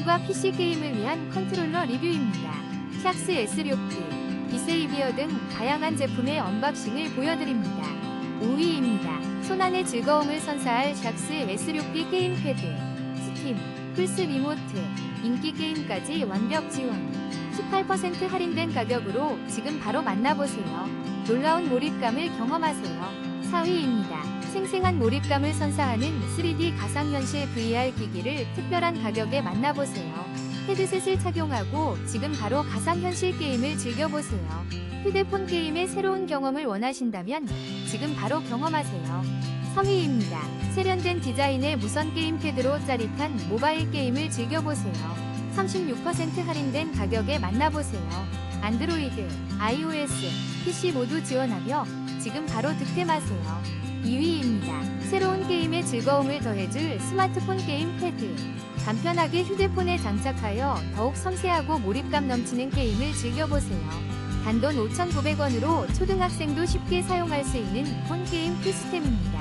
스팀과 PC 게임을 위한 컨트롤러 리뷰입니다. 샥스 S6P, 비세이비어 등 다양한 제품의 언박싱을 보여드립니다. 5위입니다. 손안의 즐거움을 선사할 샥스 S6P 게임 패드, 스팀, 플스 리모트, 인기 게임까지 완벽 지원. 18% 할인된 가격으로 지금 바로 만나보세요. 놀라운 몰입감을 경험하세요. 4위입니다. 생생한 몰입감을 선사하는 3D 가상현실 VR 기기를 특별한 가격에 만나보세요. 헤드셋을 착용하고 지금 바로 가상현실 게임을 즐겨보세요. 휴대폰 게임의 새로운 경험을 원하신다면 지금 바로 경험하세요. 3위입니다. 세련된 디자인의 무선 게임패드로 짜릿한 모바일 게임을 즐겨보세요. 36% 할인된 가격에 만나보세요. 안드로이드, iOS, PC 모두 지원하며 지금 바로 득템하세요. 2위입니다. 새로운 게임의 즐거움을 더해줄 스마트폰 게임 패드. 간편하게 휴대폰에 장착하여 더욱 섬세하고 몰입감 넘치는 게임을 즐겨보세요. 단돈 5,900원으로 초등학생도 쉽게 사용할 수 있는 폰 게임 필수템입니다.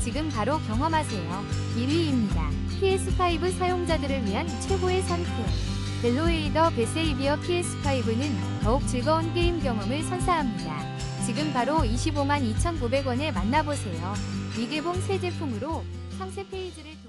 지금 바로 경험하세요. 1위입니다. PS5 사용자들을 위한 최고의 선택. 벨로에이더 베세이비어 PS5는 더욱 즐거운 게임 경험을 선사합니다. 지금 바로 25만 2,900원에 만나보세요. 미개봉 새 제품으로 상세 페이지를